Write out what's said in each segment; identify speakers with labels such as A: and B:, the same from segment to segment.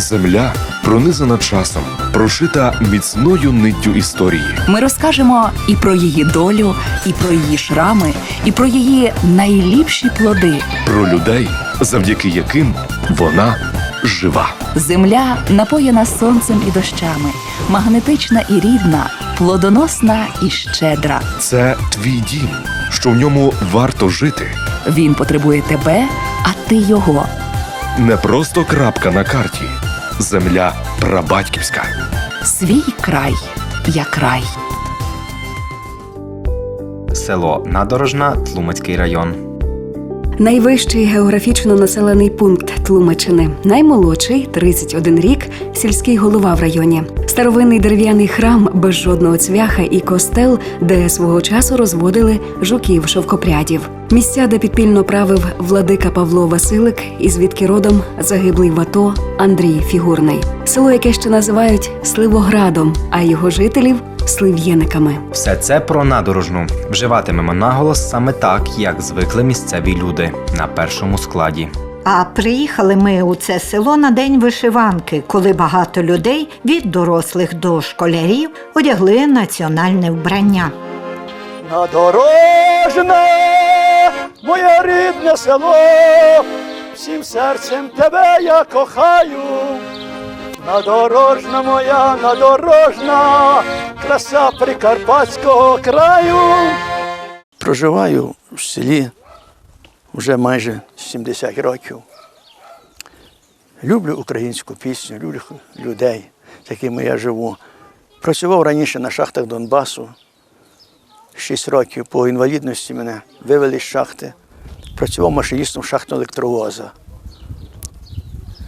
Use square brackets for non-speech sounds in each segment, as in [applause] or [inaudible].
A: Земля пронизана часом, прошита міцною ниттю історії.
B: Ми розкажемо і про її долю, і про її шрами, і про її найліпші плоди.
A: Про людей, завдяки яким вона жива.
B: Земля напоєна сонцем і дощами, магнетична і рідна, плодоносна і щедра.
A: Це твій дім, що в ньому варто жити.
B: Він потребує тебе, а ти його.
A: Не просто крапка на карті. Земля прабатьківська.
B: Свій край як рай.
C: Село Надорожна, Тлумацький район.
D: Найвищий географічно населений пункт Тлумачини, наймолодший 31 рік, сільський голова в районі. Старовинний дерев'яний храм без жодного цвяха і костел, де свого часу розводили жуків шовкопрядів. Місця, де підпільно правив владика Павло Василик, і звідки родом загиблий в АТО Андрій Фігурний. Село, яке ще називають Сливоградом, а його жителів слив'єниками.
C: Все це про надорожну. Вживатимемо наголос саме так, як звикли місцеві люди на першому складі.
E: А приїхали ми у це село на день вишиванки, коли багато людей від дорослих до школярів одягли національне вбрання.
F: Надорожне, моє рідне село, всім серцем тебе я кохаю. Надорожна моя, надорожна, краса прикарпатського краю. Проживаю в селі вже майже 70 років. Люблю українську пісню, люблю людей, з якими я живу. Працював раніше на шахтах Донбасу. Шість років по інвалідності мене вивели з шахти. Працював машиністом шахтного електровоза.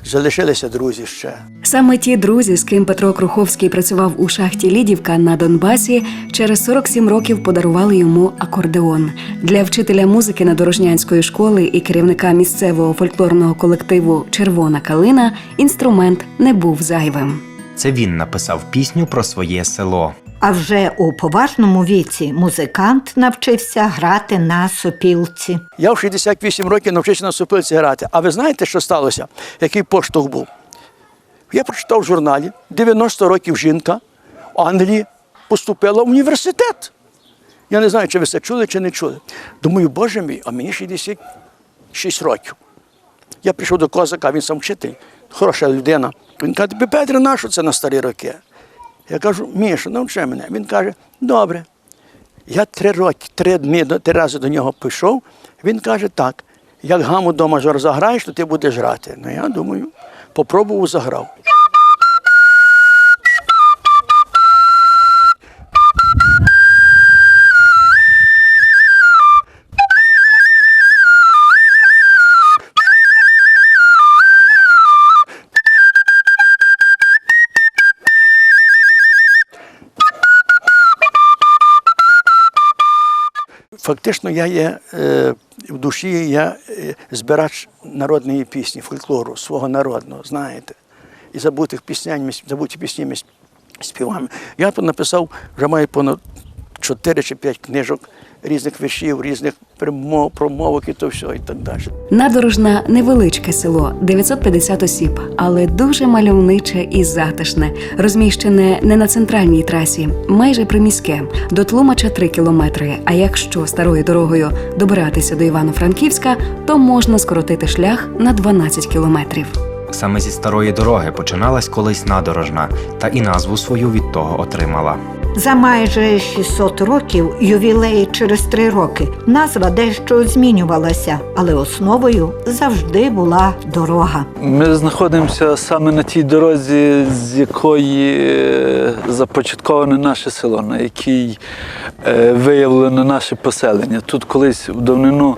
F: Залишилися друзі ще.
D: Саме ті друзі, з ким Петро Круховський працював у шахті Лідівка на Донбасі, через 47 років подарували йому акордеон. Для вчителя музики Надорожнянської школи і керівника місцевого фольклорного колективу Червона калина інструмент не був зайвим.
C: Це він написав пісню про своє село.
E: А вже у поважному віці музикант навчився грати на сопілці.
F: Я в 68 років навчився на супилці грати. А ви знаєте, що сталося? Який поштовх був? Я прочитав в журналі 90 років жінка в Англії поступила в університет. Я не знаю, чи ви це чули, чи не чули. Думаю, боже мій, а мені 66 років. Я прийшов до козака, він сам вчитель, хороша людина. Він каже, Петре, на що це на старі роки? Я кажу, Міша, навчи мене. Він каже, добре. Я три роки, три дні, три рази до нього пішов. Він каже, так, як гаму до мажор заграєш, то ти будеш грати. Ну я думаю, попробував, заграв. Фактично, я є е, в душі я е, збирач народної пісні, фольклору, свого народного, знаєте. І забутих піснянь, ми с- забуті пісні співами. Я написав, вже маю понад 4 чи 5 книжок різних віршів, різних промов, промовок і то все, і так далі.
D: Надорожна невеличке село, 950 осіб, але дуже мальовниче і затишне, розміщене не на центральній трасі, майже приміське. До Тлумача 3 кілометри. А якщо старою дорогою добиратися до Івано-Франківська, то можна скоротити шлях на 12 кілометрів.
C: Саме зі старої дороги починалась колись надорожна, та і назву свою від того отримала.
E: За майже 600 років ювілеї через три роки. Назва дещо змінювалася, але основою завжди була дорога.
G: Ми знаходимося саме на тій дорозі, з якої е, започатковане наше село, на якій е, виявлено наше поселення. Тут колись в давнину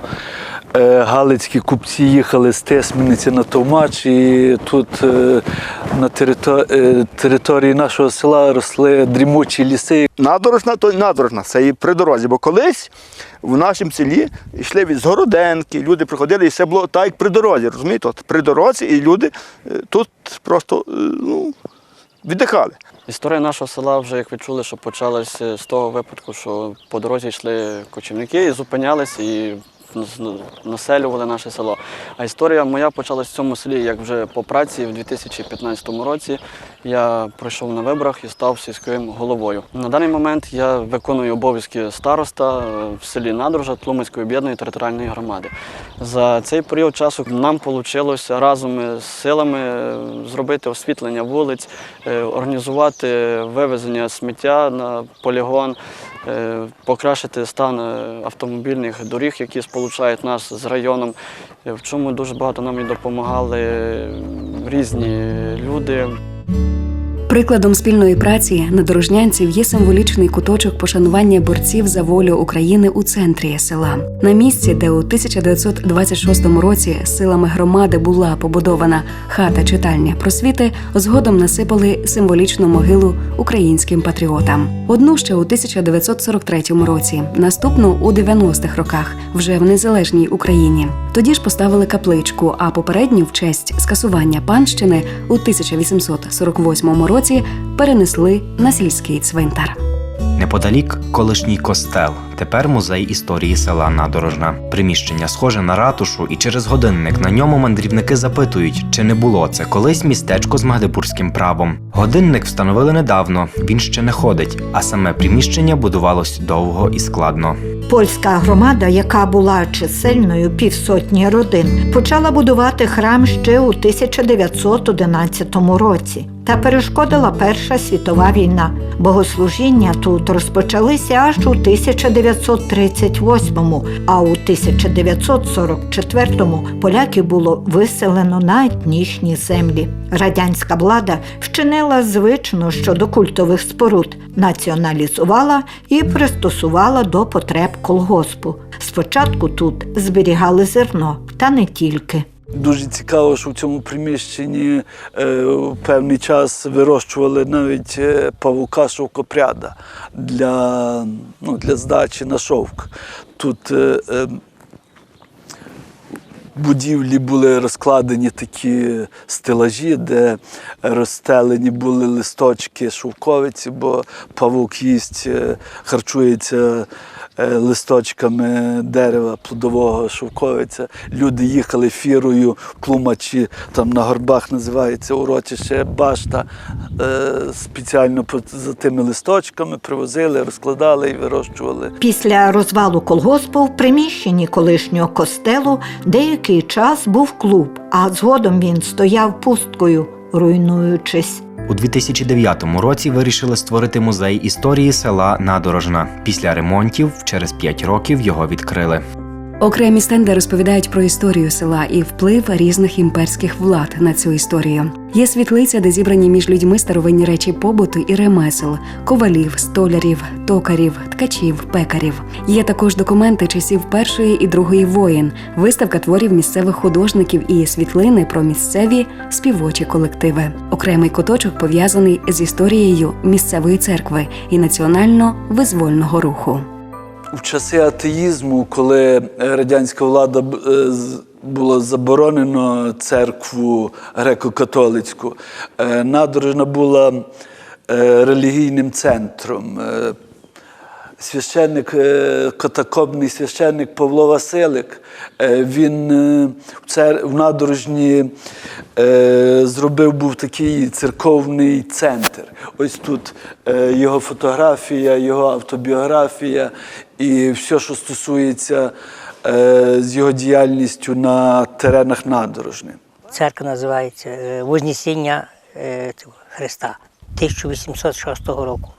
G: галицькі купці їхали з Тесмениці на Товмач, і тут е, на е, території нашого села росли дрімучі ліси.
H: Надорожна то надорожна, це і при дорозі. Бо колись в нашому селі йшли від Згороденки, люди приходили, і все було так, як при дорозі. Розумієте? От при дорозі, і люди е, тут просто е, ну, віддихали.
I: Історія нашого села вже, як ви чули, що почалася з того випадку, що по дорозі йшли кочівники і зупинялись, і населювали наше село. А історія моя почалась в цьому селі, як вже по праці в 2015 році я пройшов на виборах і став сільським головою. На даний момент я виконую обов'язки староста е, в селі Надружа Тлумацької об'єднаної територіальної громади. За цей період часу нам вийшло разом з силами е, зробити освітлення вулиць, е, організувати вивезення сміття на полігон, покращити стан автомобільних доріг, які сполучають нас з районом. В чому дуже багато нам і допомагали різні люди.
D: Прикладом спільної праці надорожнянців є символічний куточок пошанування борців за волю України у центрі села. На місці, де у 1926 році силами громади була побудована хата читальня просвіти, згодом насипали символічну могилу українським патріотам. Одну ще у 1943 році, наступну у 90-х роках, вже в незалежній Україні. Тоді ж поставили капличку, а попередню в честь скасування панщини у 1848 році перенесли на сільський цвинтар.
C: Неподалік колишній костел, тепер музей історії села Надорожна. Приміщення схоже на ратушу, і через годинник на ньому мандрівники запитують, чи не було це колись містечко з магдебурзьким правом. Годинник встановили недавно, він ще не ходить, а саме приміщення будувалось довго і складно.
E: Польська громада, яка була чисельною півсотні родин, почала будувати храм ще у 1911 році. Та перешкодила Перша світова війна. Богослужіння тут розпочалися аж у 1938-му, а у 1944-му поляків було виселено на етнічні землі. Радянська влада вчинила звично щодо культових споруд, націоналізувала і пристосувала до потреб колгоспу. Спочатку тут зберігали зерно, та не тільки.
G: Дуже цікаво, що в цьому приміщенні е, певний час вирощували навіть е, павука шовкопряда для, ну, для здачі на шовк. Тут е, е, будівлі були розкладені такі стелажі, де розстелені були листочки шовковиці, бо павук їсть, е, харчується листочками дерева плодового шовковиця. Люди їхали фірою в Тлумачі, там на горбах називається урочище Башта. е, Спеціально за тими листочками привозили, розкладали і вирощували.
E: Після розвалу колгоспу в приміщенні колишнього костелу деякий час був клуб, а згодом він стояв пусткою, руйнуючись.
C: У 2009 році вирішили створити музей історії села Надорожна. Після ремонтів через 5 років його відкрили.
D: Окремі стенди розповідають про історію села і вплив різних імперських влад на цю історію. Є світлиця, де зібрані між людьми старовинні речі побуту і ремесел, ковалів, столярів, токарів, ткачів, пекарів. Є також документи часів першої і другої воєн, виставка творів місцевих художників і світлини про місцеві співочі колективи. Окремий куточок пов'язаний з історією місцевої церкви і національно-визвольного руху.
G: В часи атеїзму, коли радянська влада е, було заборонено церкву греко-католицьку, е, Надорожна була е, релігійним центром. Е, Священник, катакомбний священник Павло Василик, він в, цер... в Надорожні зробив був такий церковний центр. Ось тут його фотографія, його автобіографія і все, що стосується з його діяльністю на теренах Надорожни.
J: Церква називається е, Вознесіння е, Христа 1806 року.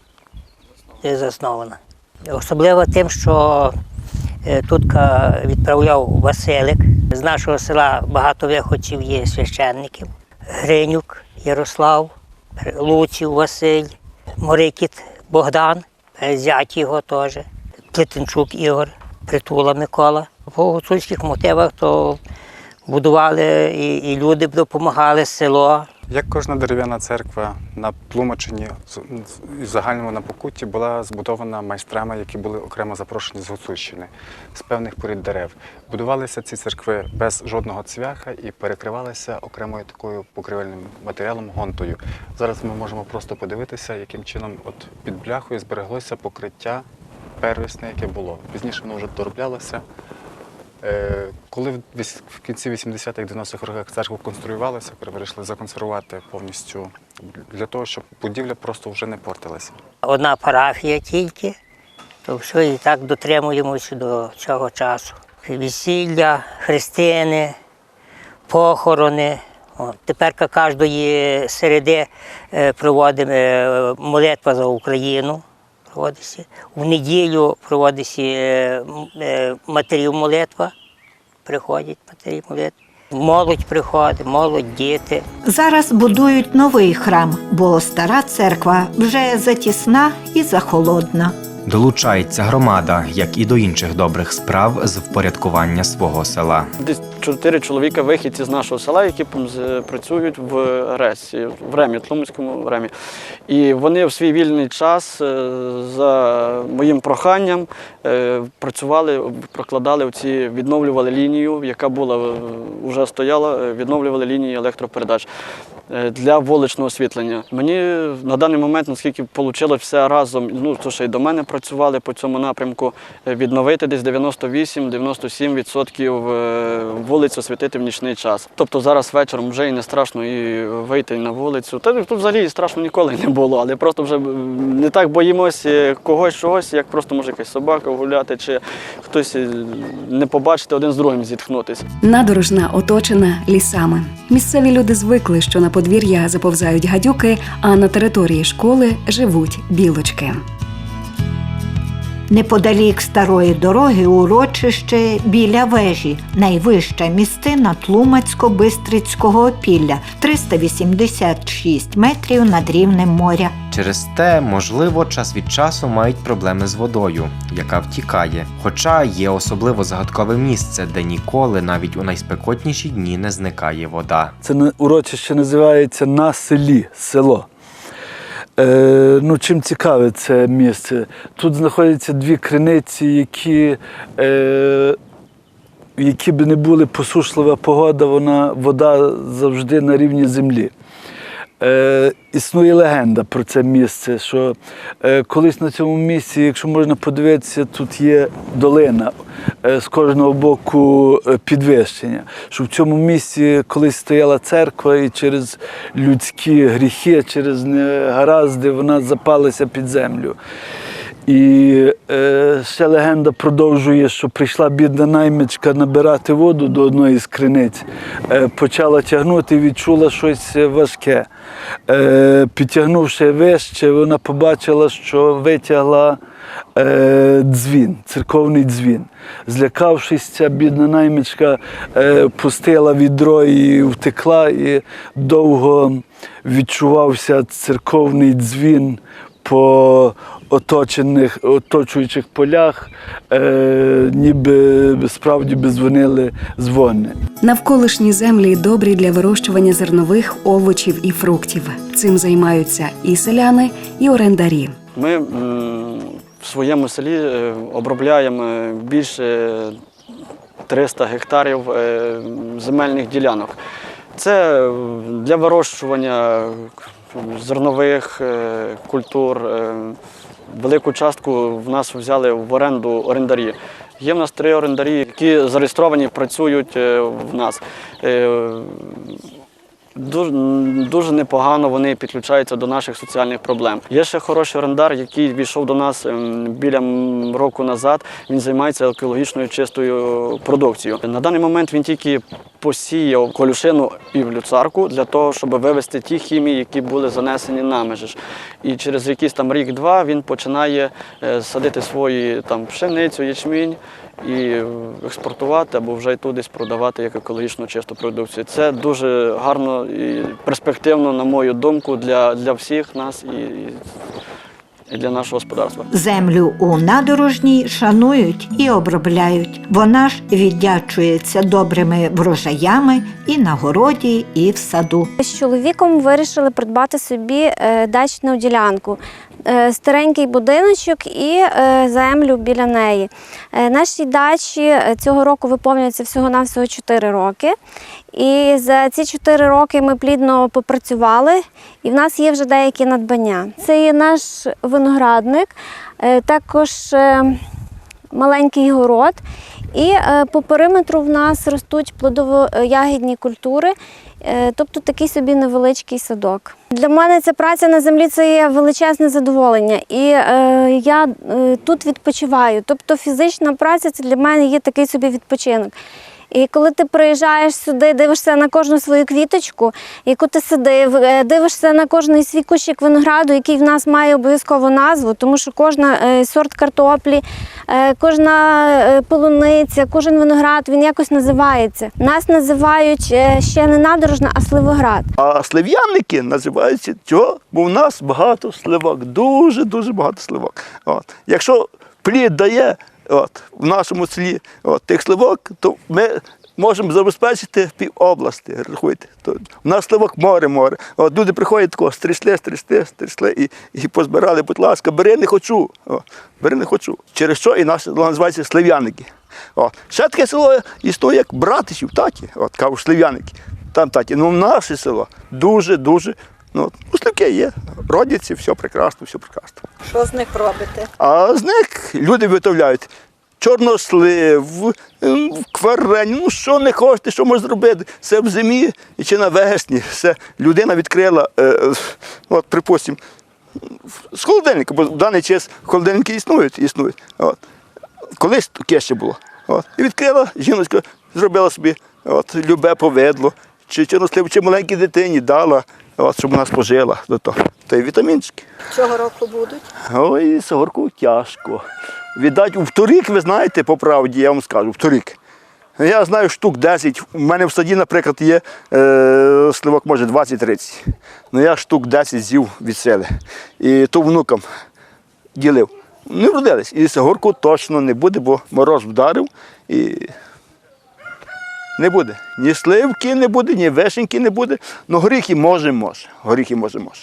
J: Є заснована. Особливо тим, що е, тут відправляв Василик. З нашого села багато виходців є священників. Гринюк Ярослав, Луців Василь, Морикіт Богдан, е, зять його теж, Плетенчук Ігор, Притула Микола. По гуцульських мотивах то будували і, і люди допомагали село.
K: Як кожна дерев'яна церква на Тлумачині і загальному на Покутті була збудована майстрами, які були окремо запрошені з Гуцульщини, з певних порід дерев. Будувалися ці церкви без жодного цвяха і перекривалися окремою такою покривельним матеріалом гонтою. Зараз ми можемо просто подивитися, яким чином от під бляхою збереглося покриття первісне, яке було. Пізніше воно вже дороблялося. Е, Коли в кінці 80-х 90-х роках церква конструювалася, вирішили законсервувати повністю для того, щоб будівля просто вже не портилася.
J: Одна парафія тільки, то все і так дотримуємося до цього часу. Весілля, хрестини, похорони. Тепер кожної середи е, проводимо е, молитва за Україну. Проводиться. В неділю проводиться е, е, матерів молитва. Приходять матері молитви. Молодь приходить, молодь, діти.
E: Зараз будують новий храм, бо стара церква вже затісна і захолодна.
C: Долучається громада, як і до інших добрих справ з впорядкування свого села.
I: Чотири чоловіка вихідці з нашого села, які працюють в РЕСі, в ремі, Тлумському ремі. І вони в свій вільний час е, за моїм проханням е, працювали, прокладали ці, відновлювали лінію, яка була вже стояла, е, відновлювали лінії електропередач для вуличного освітлення. Мені на даний момент, наскільки вийшло все разом, ну то ще й до мене працювали по цьому напрямку, е, відновити десь 98-97% е, вулиць освітити в нічний час. Тобто зараз вечором вже і не страшно і вийти на вулицю. Та тут взагалі страшно ніколи не було, але просто вже не так боїмося когось чогось, як просто може якась собака гуляти, чи хтось е, не побачити один з другим зітхнутися.
D: Надорожна оточена лісами. Місцеві люди звикли, що на подвір'я заповзають гадюки, а на території школи живуть білочки.
E: Неподалік старої дороги урочище біля вежі, найвища містина Тлумацько-Бистрицького опілля 386 метрів над рівнем моря.
C: Через те, можливо, час від часу мають проблеми з водою, яка втікає. Хоча є особливо загадкове місце, де ніколи, навіть у найспекотніші дні, не зникає вода.
G: Це урочище називається на селі, село. Е, ну, чим цікаве це місце? Тут знаходяться дві криниці, які, е, які б не були посушлива погода, вона, вода завжди на рівні землі. Е, існує легенда про це місце, що е, колись на цьому місці, якщо можна подивитися, тут є долина е, з кожного боку е, підвищення. Що в цьому місці колись стояла церква, і через людські гріхи, через негаразди вона запалася під землю. І е, ще легенда продовжує, що прийшла бідна наймичка набирати воду до одної з криниць, е, почала тягнути відчула щось важке. Е, підтягнувши вище, вона побачила, що витягла е, дзвін, церковний дзвін. Злякавшись, ця бідна наймичка е, пустила відро і втекла, і довго відчувався церковний дзвін по оточених, оточуючих полях, е, ніби справді би дзвонили дзвони.
D: Навколишні землі добрі для вирощування зернових овочів і фруктів. Цим займаються і селяни, і орендарі.
I: Ми в своєму селі е, обробляємо більше 300 гектарів е, земельних ділянок. Це для вирощування зернових е, культур. Е, Велику частку в нас взяли в оренду орендарі. Є в нас три орендарі, які зареєстровані, працюють е, в нас. Дуже, дуже непогано вони підключаються до наших соціальних проблем. Є ще хороший орендар, який війшов до нас ем, біля року назад. Він займається екологічною чистою продукцією. На даний момент він тільки посіяв колюшину і в люцарку для того, щоб вивести ті хімії, які були занесені на межі. І через якийсь там рік-два він починає е, садити свої там пшеницю, ячмінь і експортувати або вже й десь продавати як екологічно чисту продукцію. Це дуже гарно і перспективно, на мою думку, для, для всіх нас і, і, для нашого господарства.
E: Землю у надорожній шанують і обробляють. Вона ж віддячується добрими врожаями і на городі, і в саду.
L: З чоловіком вирішили придбати собі е, дачну ділянку, Е, старенький будиночок і е, землю біля неї. Нашій дачі цього року виповнюється всього-навсього 4 роки. І за ці 4 роки ми плідно попрацювали, і в нас є вже деякі надбання. Це є наш виноградник, е, також е, маленький город. І е, по периметру в нас ростуть плодово-ягідні культури, тобто такий собі невеличкий садок. Для мене ця праця на землі це є величезне задоволення, і я тут відпочиваю. Тобто фізична праця це для мене є такий собі відпочинок. І коли ти приїжджаєш сюди, дивишся на кожну свою квіточку, яку ти садив, е, дивишся на кожний свій кущик винограду, який в нас має обов'язково назву, тому що кожна е, сорт картоплі, е, кожна полуниця, кожен виноград він якось називається. Нас називають ще не надорожна, а сливоград.
H: А слив'янники називаються чого? Бо в нас багато сливок, дуже-дуже багато сливок. От. Якщо плід дає от, в нашому селі от, тих сливок, то ми можемо забезпечити пів області. Рахуйте. То, в нас сливок море-море. От, люди приходять тако, стрісли, стрісли, стрісли і, і позбирали, будь ласка, бери не хочу. О, бери не хочу. Через що і наше називається Слив'яники. Ще таке село існує, як Братичів, таті, от, кажуть, Слив'яники. Там таті. Ну, наше село дуже-дуже. Ну, ну, є, родяться, все прекрасно, все прекрасно.
E: Що з них робите?
H: А з них люди виготовляють чорнослив, м, кварень, ну що не хочете, що можна зробити. Це в зимі чи на весні. Все людина відкрила, е, от, припустимо, з холодильника, бо в даний час холодильники існують, існують. От. Колись таке ще було. От. І відкрила жіночка, зробила собі от, любе повидло, чи чорнослив, чи маленькій дитині дала, от, щоб вона спожила до того. Та й вітамінчики.
E: Цього року будуть?
H: Ой, сорку тяжко. Віддать у вторік, ви знаєте, по правді, я вам скажу, вторік. Я знаю штук 10. У мене в саді, наприклад, є е, сливок, може 20-30. Ну я штук 10 з'їв від сили. І то внукам ділив. Не вродились. І сагорку точно не буде, бо мороз вдарив і не буде. Ні сливки не буде, ні вишеньки не буде. Ну горіхи може, може. Горіхи може, може.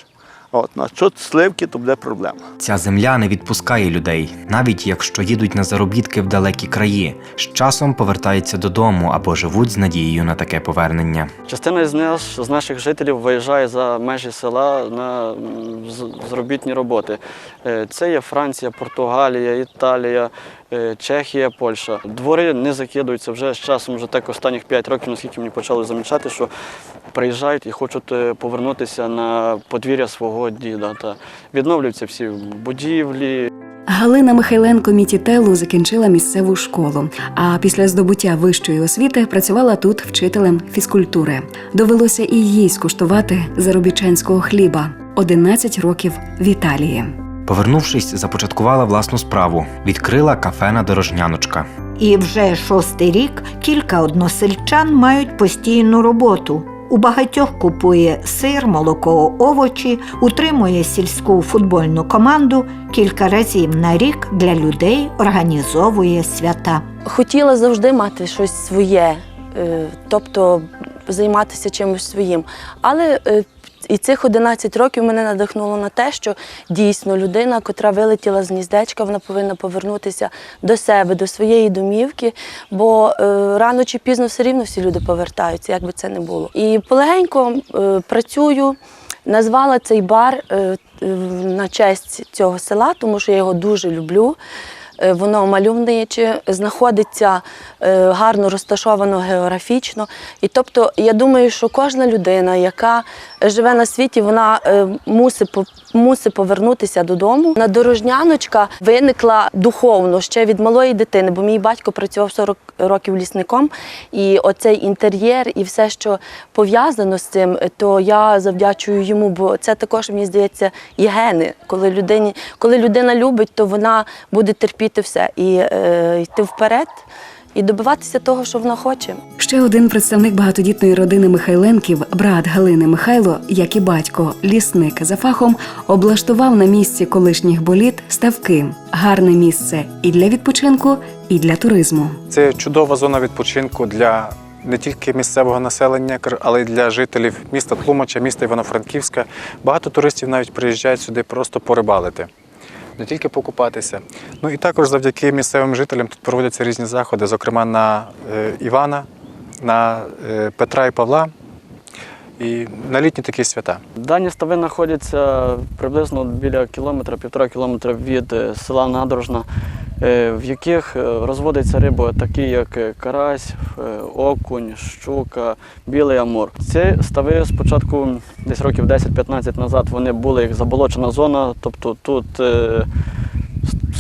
H: От, на що сливки, то буде проблема.
C: Ця земля не відпускає людей, навіть якщо їдуть на заробітки в далекі краї. З часом повертаються додому або живуть з надією на таке повернення.
I: Частина з нас з наших жителів виїжджає за межі села на заробітні роботи. Е, Це є Франція, Португалія, Італія, Чехія, Польща. Двори не закидуються вже з часом, вже так останніх 5 років, наскільки мені почали замічати, що приїжджають і хочуть е, повернутися на подвір'я свого діда. Та відновлюються всі будівлі,
D: Галина Михайленко Мітітелу закінчила місцеву школу, а після здобуття вищої освіти працювала тут вчителем фізкультури. Довелося і їй скуштувати заробітчанського хліба 11 років в Італії.
C: Повернувшись, започаткувала власну справу, відкрила кафе на дорожняночка.
E: І вже шостий рік кілька односельчан мають постійну роботу. У багатьох купує сир, молоко, овочі, утримує сільську футбольну команду. Кілька разів на рік для людей організовує свята.
M: хотіла завжди мати щось своє, е, тобто займатися чимось своїм. Але е, і цих 11 років мене надихнуло на те, що дійсно людина, котра вилетіла з гніздечка, вона повинна повернутися до себе, до своєї домівки, бо е, рано чи пізно все рівно всі люди повертаються, як би це не було. І полегенько е, працюю. Назвала цей бар е, на честь цього села, тому що я його дуже люблю. Е, Воно мальовниче, знаходиться е, гарно розташовано географічно. І тобто, я думаю, що кожна людина, яка живе на світі, вона е, мусить, мусить повернутися додому. Надорожняночка виникла духовно ще від малої дитини, бо мій батько працював 40 років лісником, і оцей інтер'єр і все, що пов'язано з цим, то я завдячую йому, бо це також мені здається і гени. Коли людині, коли людина любить, то вона буде терпіти все і е, йти вперед. І добиватися того, що вона хоче.
D: Ще один представник багатодітної родини Михайленків, брат Галини Михайло, як і батько, лісник за фахом, облаштував на місці колишніх боліт ставки. Гарне місце і для відпочинку, і для туризму.
K: Це чудова зона відпочинку для не тільки місцевого населення, кр- але й для жителів міста Тлумача, міста Івано-Франківська. Багато туристів навіть приїжджають сюди просто порибалити. Не тільки покупатися. Ну і також завдяки місцевим жителям тут проводяться різні заходи, зокрема на е, Івана, на е, Петра і Павла і на літні такі свята.
I: Дані стави знаходяться приблизно біля кілометра, півтора кілометра від е, села Надорожна. е, в яких е, розводиться риба, такі як карась, окунь, щука, білий амур. Ці стави спочатку, десь років 10-15 назад, вони були як заболочена зона, тобто тут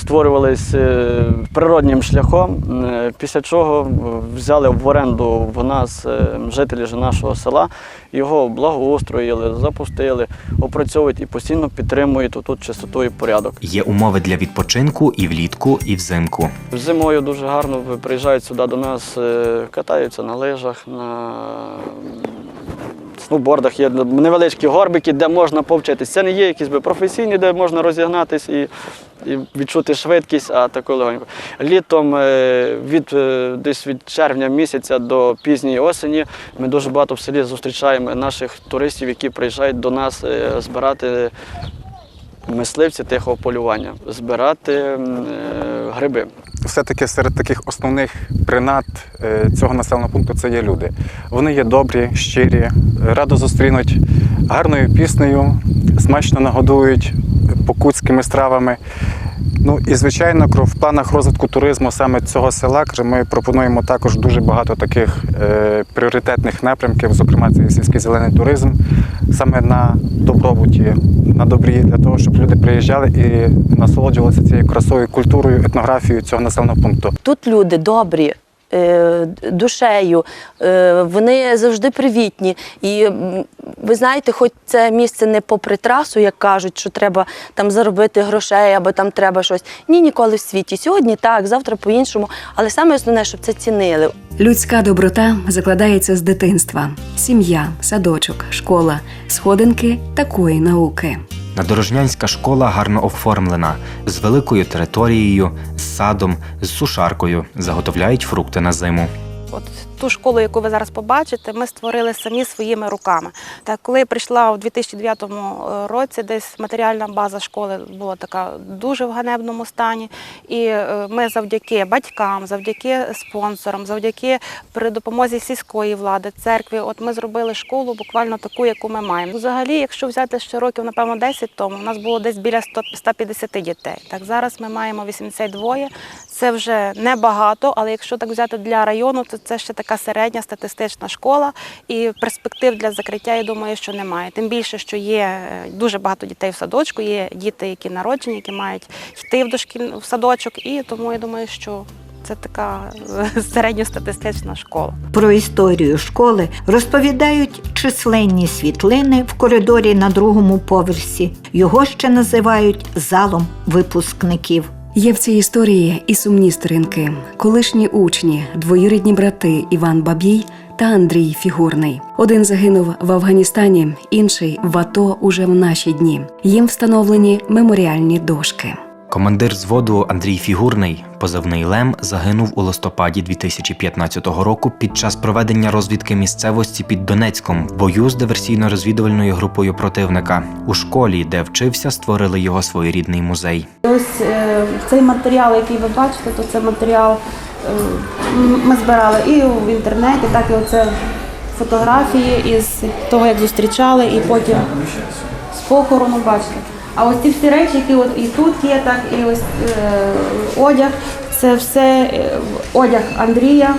I: створювались е, природнім шляхом, е, після чого взяли в оренду в нас е, жителі ж нашого села, його благоустроїли, запустили, опрацьовують і постійно підтримують тут чистоту і порядок.
C: Є умови для відпочинку і влітку, і взимку.
I: Зимою дуже гарно приїжджають сюди до нас, катаються на лижах, на сноубордах. Є невеличкі горбики, де можна повчитись. Це не є якісь професійні, де можна розігнатись і, і відчути швидкість, а таку легоньку. Літом е, від, е, десь від червня місяця до пізньої осені ми дуже багато в селі зустрічаємо наших туристів, які приїжджають до нас е, збирати мисливці тихого полювання, збирати гриби.
K: Все-таки серед таких основних принад е, цього населеного пункту це є люди. Вони є добрі, щирі, радо зустрінуть гарною піснею, смачно нагодують покутськими стравами. Ну і звичайно, в планах розвитку туризму саме цього села ми пропонуємо також дуже багато таких е, пріоритетних напрямків, зокрема це сільський зелений туризм, саме на добробуті, на добрі, для того, щоб люди приїжджали і насолоджувалися цією красою, культурою, етнографією цього населеного пункту.
M: Тут люди добрі. Е, Душею, е, вони завжди привітні. І ви знаєте, хоч це місце не попри трасу, як кажуть, що треба там заробити грошей або там треба щось. Ні, ніколи в світі. Сьогодні так, завтра по-іншому. Але саме основне, щоб це цінили.
D: Людська доброта закладається з дитинства: сім'я, садочок, школа, сходинки такої науки.
C: Надорожнянська школа гарно оформлена, з великою територією, з садом, з сушаркою. Заготовляють фрукти на зиму.
N: От ту школу, яку ви зараз побачите, ми створили самі своїми руками. Так, коли прийшла у 2009 році, десь матеріальна база школи була така дуже в ганебному стані. І е, ми завдяки батькам, завдяки спонсорам, завдяки при допомозі сільської влади, церкві, от ми зробили школу буквально таку, яку ми маємо. Взагалі, якщо взяти ще років, напевно, 10 тому, у нас було десь біля 100 150 дітей. Так зараз ми маємо 82. Це вже небагато, але якщо так взяти для району, то це ще така середня статистична школа. І перспектив для закриття, я думаю, що немає. Тим більше, що є е, дуже багато дітей в садочку, є діти, які народжені, які мають йти в дошкіль в садочок. І тому я думаю, що це така е, [laughs] середньостатистична школа.
E: Про історію школи розповідають численні світлини в коридорі на другому поверсі. Його ще називають залом випускників.
D: Є в цій історії і сумні сторінки, колишні учні, двоюрідні брати Іван Бабій та Андрій Фігурний. Один загинув в Афганістані, інший в АТО уже в наші дні. Їм встановлені меморіальні дошки.
C: Командир зводу Андрій Фігурний, позивний Лем, загинув у листопаді 2015 року під час проведення розвідки місцевості під Донецьком в бою з диверсійно-розвідувальною групою противника. У школі, де вчився, створили його своєрідний музей.
N: Ось е, цей матеріал, який ви бачите, то це матеріал е, ми збирали і в інтернеті, так і оце фотографії із того, як зустрічали, і потім з похорону, бачите. А ось ці всі речі, які от і тут є, так і ось е, одяг, це все е, одяг Андрія.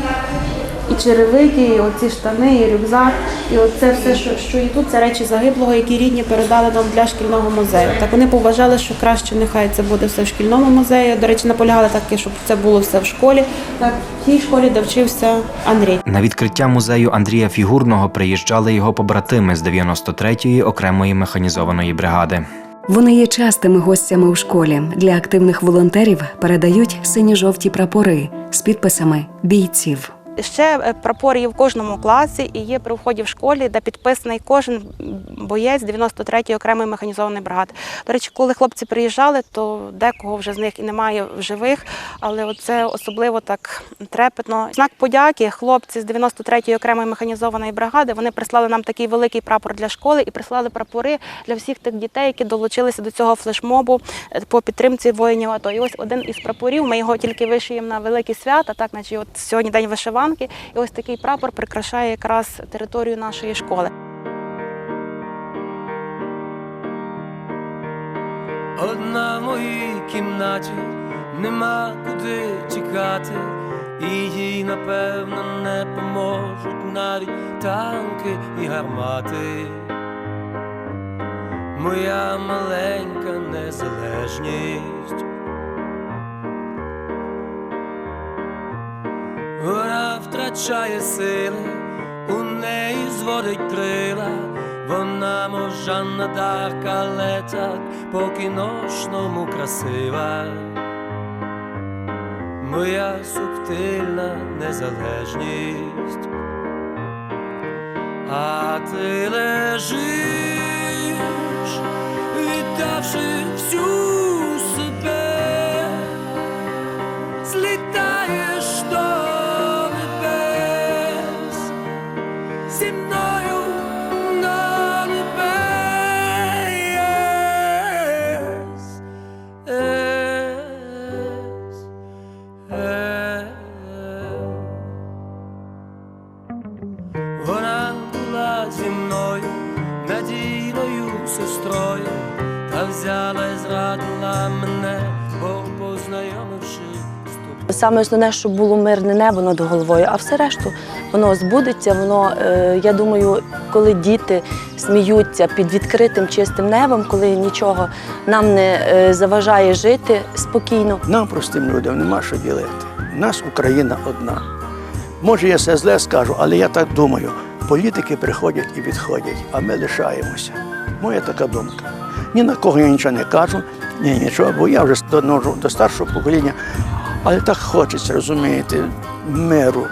N: І черевики, і оці штани, і рюкзак, і оце все, що, що і тут, це речі загиблого, які рідні передали нам для шкільного музею. Так вони побажали, що краще нехай це буде все в шкільному музеї. До речі, наполягали так, щоб це було все в школі. Так, в тій школі, де вчився Андрій.
C: На відкриття музею Андрія Фігурного приїжджали його побратими з 93-ї окремої механізованої бригади.
D: Вони є частими гостями у школі. Для активних волонтерів передають синьо-жовті прапори з підписами бійців.
N: Ще е, прапор є в кожному класі і є при вході в школі, де підписаний кожен боєць 93-ї окремої механізованої бригади. До речі, коли хлопці приїжджали, то декого вже з них і немає в живих, але це особливо так трепетно. Знак подяки хлопці з 93-ї окремої механізованої бригади вони прислали нам такий великий прапор для школи і прислали прапори для всіх тих дітей, які долучилися до цього флешмобу е, по підтримці воїнів АТО. І ось один із прапорів. Ми його тільки вишиємо на великі свята, так наче от сьогодні день вишиванки. І ось такий прапор прикрашає якраз територію нашої школи.
O: Одна в моїй кімнаті нема куди тікати, і їй напевно не поможуть навіть танки і гармати. Моя маленька незалежність. Вона втрачає сили, у неї зводить крила, вона мов Жанна Дарк, але так по кіношному красива. Моя субтильна незалежність, а ти лежиш, віддавши всю
M: Саме основне, щоб було мирне небо над головою, а все решту воно збудеться. Воно, е, я думаю, коли діти сміються під відкритим чистим небом, коли нічого нам не е, заважає жити спокійно.
F: Нам, простим людям, нема що ділити. Нас Україна одна. Може, я все зле скажу, але я так думаю. Політики приходять і відходять, а ми лишаємося. Моя така думка. Ні на кого я нічого не кажу, ні нічого, бо я вже доношу до старшого покоління. Але так хочеться розумієте, миру,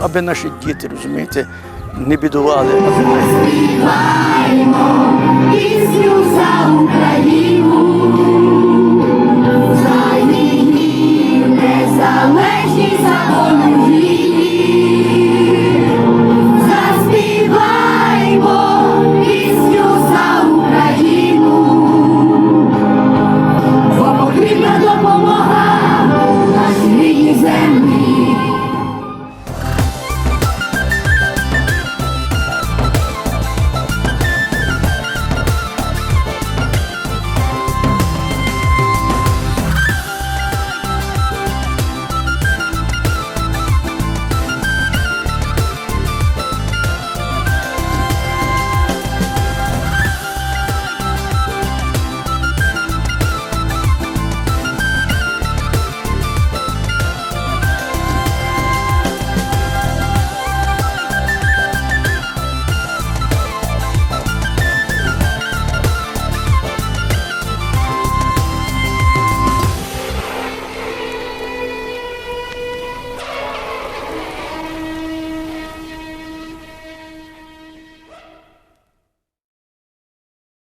F: аби наші діти розумієте, не бідували. Ми співаємо пісню за Україну.